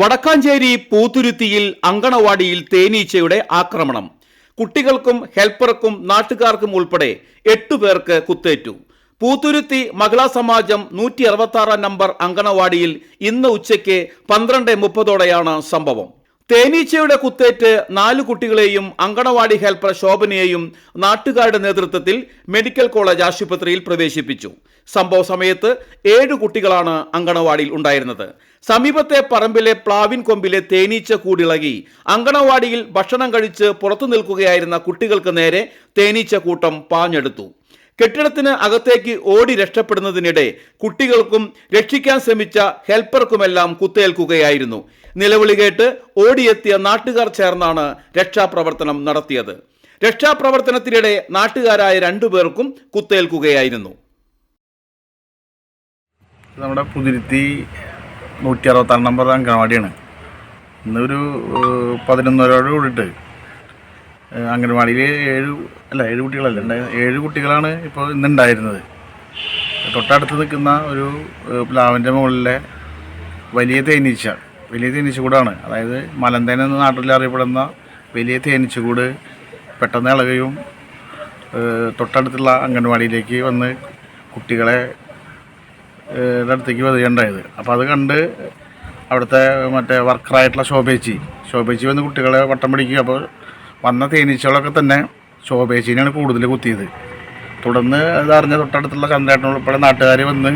വടക്കാഞ്ചേരി പൂത്തുരുത്തിയിൽ അങ്കണവാടിയിൽ തേനീച്ചയുടെ ആക്രമണം. കുട്ടികൾക്കും ഹെൽപ്പർക്കും നാട്ടുകാർക്കും ഉൾപ്പെടെ എട്ടു പേർക്ക് കുത്തേറ്റു. പൂത്തുരുത്തി മഹിളാ സമാജം നൂറ്റി അറുപത്തി ആറാം നമ്പർ അങ്കണവാടിയിൽ ഇന്ന് ഉച്ചയ്ക്ക് പന്ത്രണ്ട് മുപ്പതോടെയാണ് സംഭവം. തേനീച്ചയുടെ കുത്തേറ്റ് നാല് കുട്ടികളെയും അങ്കണവാടി ഹെൽപ്പർ ശോഭനയെയും നാട്ടുകാരുടെ നേതൃത്വത്തിൽ മെഡിക്കൽ കോളേജ് ആശുപത്രിയിൽ പ്രവേശിപ്പിച്ചു. സംഭവ സമയത്ത് ഏഴ് കുട്ടികളാണ് അങ്കണവാടിയിൽ ഉണ്ടായിരുന്നത്. സമീപത്തെ പറമ്പിലെ പ്ലാവിൻ കൊമ്പിലെ തേനീച്ച കൂടിളകി. അങ്കണവാടിയിൽ ഭക്ഷണം കഴിച്ച് പുറത്തു നിൽക്കുകയായിരുന്ന കുട്ടികൾക്ക് നേരെ തേനീച്ച കൂട്ടം പാഞ്ഞെടുത്തു. കെട്ടിടത്തിന് അകത്തേക്ക് ഓടി രക്ഷപ്പെടുന്നതിനിടെ കുട്ടികൾക്കും രക്ഷിക്കാൻ ശ്രമിച്ച ഹെൽപ്പർക്കുമെല്ലാം കുത്തേൽക്കുകയായിരുന്നു. നിലവിളി കേട്ട് ഓടിയെത്തിയ നാട്ടുകാർ ചേർന്നാണ് രക്ഷാപ്രവർത്തനം നടത്തിയത്. രക്ഷാപ്രവർത്തനത്തിനിടെ നാട്ടുകാരായ രണ്ടുപേർക്കും കുത്തേൽക്കുകയായിരുന്നു. നമ്മുടെ പുതിരുത്തി നൂറ്റി അറുപത്താറ് നമ്പർ അംഗനവാടിയാണ് ഇന്നൊരു പതിനൊന്നരയോട് കൂടിയിട്ട് ഏഹ്, അംഗനവാടിയിൽ ഏഴ് അല്ല ഏഴ് കുട്ടികളല്ല ഏഴ് കുട്ടികളാണ് ഇപ്പോൾ ഇന്നുണ്ടായിരുന്നത്. തൊട്ടടുത്ത് നിൽക്കുന്ന ഒരു പ്ലാവിന്റെ മുകളിലെ വലിയ തേനീച്ച വലിയ തേനീച്ചകൂടാണ് അതായത് മലന്തേന എന്ന നാട്ടിൽ അറിയപ്പെടുന്ന വലിയ തേനീച്ചകൂട് പെട്ടെന്ന് ഇളകുകയും തൊട്ടടുത്തുള്ള അംഗൻവാടിയിലേക്ക് വന്ന് കുട്ടികളെ അടുത്തേക്ക് വരികയുണ്ടായത്. അപ്പോൾ അത് കണ്ട് അവിടുത്തെ മറ്റേ വർക്കറായിട്ടുള്ള ശോഭേച്ചി ശോഭേച്ചി വന്ന് കുട്ടികളെ വട്ടം പിടിക്കുക അപ്പോൾ വന്ന തേനീച്ചകളൊക്കെ തന്നെ ശോഭേച്ചിനെയാണ് കൂടുതൽ കുത്തിയത്. തുടർന്ന് അതറിഞ്ഞ തൊട്ടടുത്തുള്ള ചന്ദ്രേട്ടൻ ഉൾപ്പെടെ നാട്ടുകാർ വന്ന്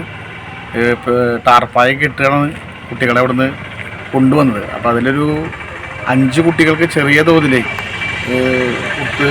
ടാർപ്പായ കെട്ടുകയാണ് കുട്ടികളെ അവിടുന്ന് കൊണ്ടുവന്നത്. അപ്പോൾ അതിലൊരു അഞ്ച് കുട്ടികൾക്ക് ചെറിയ തോതിൽ കുത്ത്